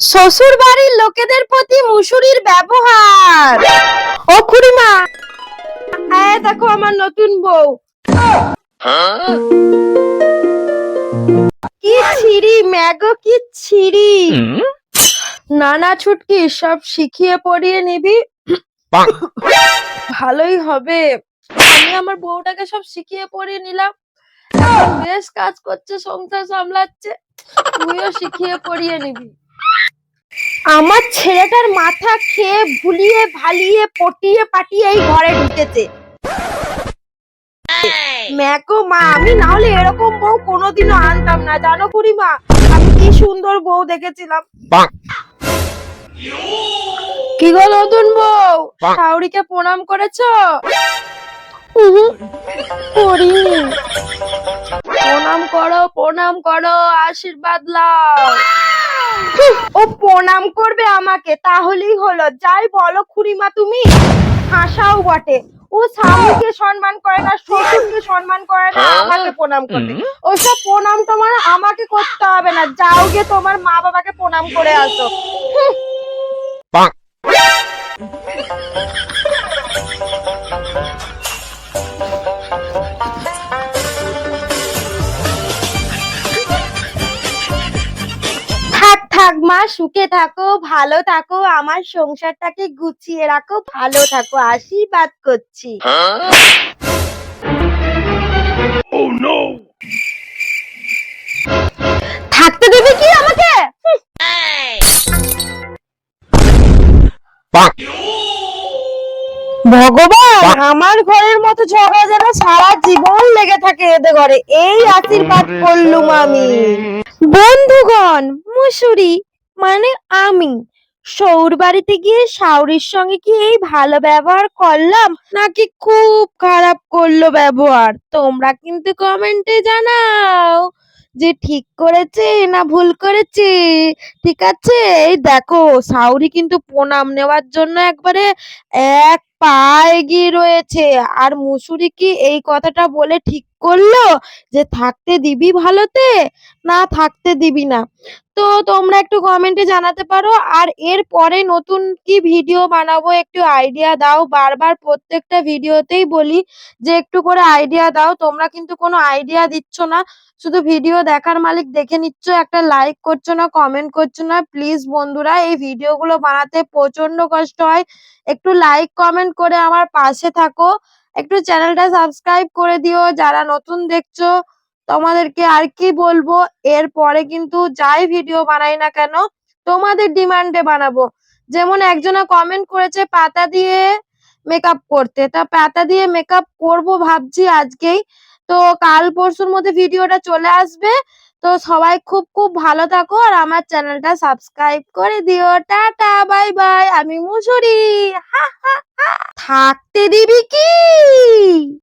শ্বশুর বাড়ির লোকেদের প্রতি মুসুরির ব্যবহার। ও খুড়িমা। এই দেখো আমার নতুন বউ। কি ছিরি, ম্যাগো, কি ছিরি। নানা ছুটকি সব শিখিয়ে পড়িয়ে নিবি। ভালোই হবে। আমি আমার বউটাকে সব শিখিয়ে পড়িয়ে নিলাম। বেশ কাজ করছে, সংসার সামলাচ্ছে। তুইও শিখিয়ে পড়িয়ে নিবি। আমার ছেলেটার মাথা খেয়ে ভুলিয়ে ভালিয়ে পটিয়ে পাটিয়ে এই ঘরে ঢুকেছে। ম্যাকো মা আমি না হলে এরকম বউ কোনোদিনও আনতাম না। জানো খুড়িমা আমি কি সুন্দর বউ দেখেছিলাম। কি গো নতুন বউ? শাউরিকে প্রণাম করেছ? করিনি প্রণাম করো প্রণাম করো আশীর্বাদ লাও। ও প্রণাম করবে আমাকে তাহলেই হলো। যাই বলো খুড়িমা তুমি। হাসাও বটে। ও স্বামীকে সম্মান করে না শ্বশুরকে সম্মান করে না আমাকে প্রণাম করবে। ওইসব প্রণাম তোমার আমাকে করতে হবে না। যাও গিয়ে তোমার মা বাবাকে প্রণাম করে আসো। মা সুখে থাকো ভালো থাকো আমার সংসারটাকে গুছিয়ে রাখো ভালো থাকো আশীর্বাদ করছি। Oh থাকতে দেবে কি আমাকে? ভগবান আমার ঘরের মতো ঝগড়া যেন সারা জীবন লেগে থাকে এদের ঘরে এই আশীর্বাদ করলুম আমি। বন্ধুগণ মুসুরি মানে আমি? সৌর বাড়িতে গিয়ে শাওরির সঙ্গে কি এই ভালো ব্যবহার করলাম? নাকি খুব খারাপ করল ব্যবহার? তোমরা কিন্তু কমেন্টে জানাও যে ঠিক করেছে না ভুল করেছে। ঠিক আছে? এই দেখো সাউরি কিন্তু প্রণাম নেওয়ার জন্য একবারে এক পা এগিয়ে রয়েছে। আর মুসুরি কি এই কথাটা বলে ঠিক করল যে থাকতে দিবি ভালোতে, না থাকতে দিবি না। তো তোমরা একটু কমেন্টে জানাতে পারো। আর এর পরে নতুন কি ভিডিও বানাবো একটু আইডিয়া দাও। বারবার প্রত্যেকটা ভিডিওতেই বলি যে একটু করে আইডিয়া দাও। তোমরা কিন্তু কোনো আইডিয়া দিচ্ছ না। শুধু ভিডিও দেখার মালিক দেখে নিচ্ছ। একটা লাইক করছ না কমেন্ট করছ না প্লিজ বন্ধুরা, এই ভিডিওগুলো বানাতে প্রচণ্ড কষ্ট হয়। একটু লাইক কমেন্ট করে আমার পাশে থাকো। একটু চ্যানেলটা সাবস্ক্রাইব করে দিও। যারা নতুন দেখছ, তোমাদেরকে আর কি বলব, এরপরে কিন্তু যাই ভিডিও বানাই না কেন, তোমাদের ডিমান্ডে বানাবো। যেমন একজনা কমেন্ট করেছে, পাতা দিয়ে মেকআপ করতে। তা পাতা দিয়ে মেকআপ করব ভাবছি আজকেই। তো কাল পরশুর মধ্যে ভিডিওটা চলে আসবে। তো সবাই খুব খুব ভালো থাকো আর আমার চ্যানেলটা সাবস্ক্রাইব করে দিও। টাটা বাই বাই আমি মুসুরি। হা হা। থাকতে দিবি কি?